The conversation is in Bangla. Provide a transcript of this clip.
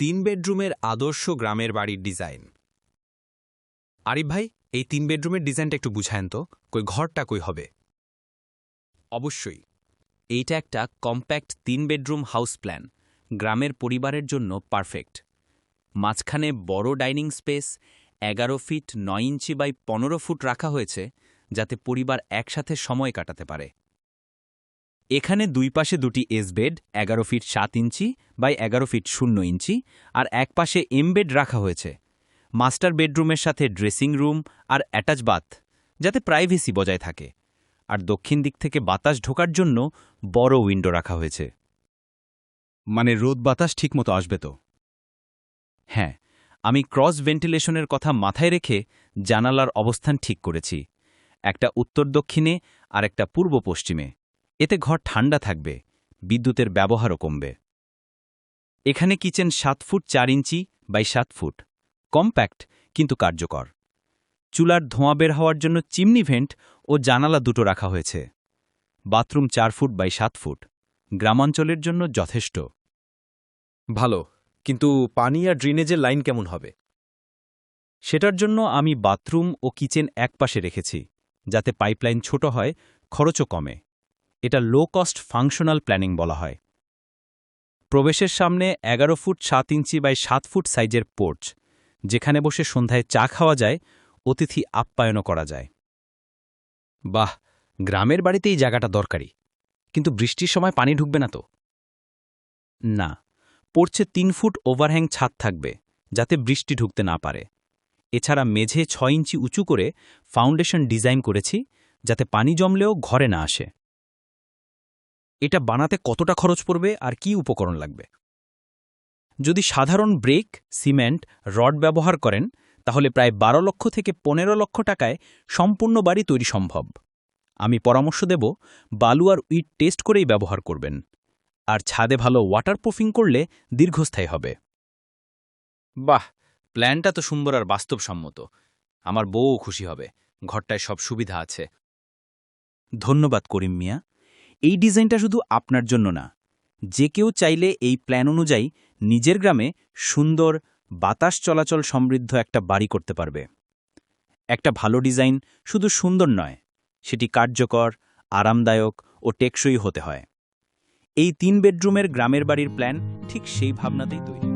তিন বেডরুমের আদর্শ গ্রামের বাড়ির ডিজাইন। আরিফ ভাই, এই তিন বেডরুমের ডিজাইনটা একটু বুঝায়েন তো, কই ঘরটা কই হবে? অবশ্যই, এইটা একটা কম্প্যাক্ট তিন বেডরুম হাউস প্ল্যান, গ্রামের পরিবারের জন্য পারফেক্ট। মাঝখানে বড় ডাইনিং স্পেস, এগারো ফিট নয় ইঞ্চি বাই পনেরো ফুট রাখা হয়েছে, যাতে পরিবার একসাথে সময় কাটাতে পারে। এখানে দুই পাশে দুটি এস বেড এগারো ফিট সাত ইঞ্চি বাই এগারো ফিট শূন্য ইঞ্চি আর এক পাশে এম বেড রাখা হয়েছে। মাস্টার বেডরুমের সাথে ড্রেসিং রুম আর অ্যাটাচ বাথ, যাতে প্রাইভেসি বজায় থাকে। আর দক্ষিণ দিক থেকে বাতাস ঢোকার জন্য বড় উইন্ডো রাখা হয়েছে। মানে রোদ বাতাস ঠিকমতো আসবে তো? হ্যাঁ আমি ক্রস ভেন্টিলেশনের কথা মাথায় রেখে জানালার অবস্থান ঠিক করেছি। একটা উত্তর দক্ষিণে আর একটা পূর্ব পশ্চিমে। এতে ঘর ঠান্ডা থাকবে বিদ্যুতের ব্যবহারও কমবে। এখানে কিচেন সাত ফুট চার ইঞ্চি বাই সাত ফুট। কম্প্যাক্ট কিন্তু কার্যকর। চুলার ধোঁয়া বের হওয়ার জন্য চিমনি ভেন্ট ও জানালা দুটো রাখা হয়েছে। বাথরুম চার ফুট বাই সাত ফুট। গ্রামাঞ্চলের জন্য যথেষ্ট। ভালো কিন্তু পানি আর ড্রেনেজের লাইন কেমন হবে? সেটার জন্য আমি বাথরুম ও কিচেন একপাশে রেখেছি যাতে পাইপলাইন ছোট হয় খরচও কমে। এটা লো কস্ট ফাংশনাল প্ল্যানিং বলা হয়। প্রবেশের সামনে এগারো ফুট সাত ইঞ্চি বাই সাত ফুট সাইজের পোর্চ যেখানে বসে সন্ধ্যায় চা খাওয়া যায়, অতিথি আপ্যায়নও করা যায়। বাহ, গ্রামের বাড়িতে এই জায়গাটা দরকারি, কিন্তু বৃষ্টির সময় পানি ঢুকবে না তো? না পড়ছে তিন ফুট ওভারহ্যাং ছাদ থাকবে, যাতে বৃষ্টি ঢুকতে না পারে। এছাড়া মেঝে ছয় ইঞ্চি উঁচু করে ফাউন্ডেশন ডিজাইন করেছি, যাতে পানি জমলেও ঘরে না আসে। এটা বানাতে কতটা খরচ পড়বে আর কি উপকরণ লাগবে? যদি সাধারণ ব্রেক, সিমেন্ট, রড ব্যবহার করেন, তাহলে প্রায় বারো লক্ষ থেকে পনেরো লক্ষ টাকায় সম্পূর্ণ বাড়ি তৈরি সম্ভব। আমি পরামর্শ দেব, বালু আর উইট টেস্ট করেই ব্যবহার করবেন। আর ছাদে ভালো ওয়াটারপ্রুফিং করলে দীর্ঘস্থায়ী হবে। বাহ! প্ল্যানটা তো সুন্দর আর বাস্তবসম্মত। আমার বউও খুশি হবে। ঘরটায় সব সুবিধা আছে। ধন্যবাদ করিম মিয়া। এই ডিজাইনটা শুধু আপনার জন্য না। যে কেউ চাইলে এই প্ল্যান অনুযায়ী নিজের গ্রামে সুন্দর, বাতাস চলাচল সমৃদ্ধ একটা বাড়ি করতে পারবে। একটা ভালো ডিজাইন শুধু সুন্দর নয়, সেটি কার্যকর, আরামদায়ক ও টেকসই হতে হয়। এই তিন বেডরুমের গ্রামের বাড়ির প্ল্যান ঠিক সেই ভাবনাতেই তৈরি।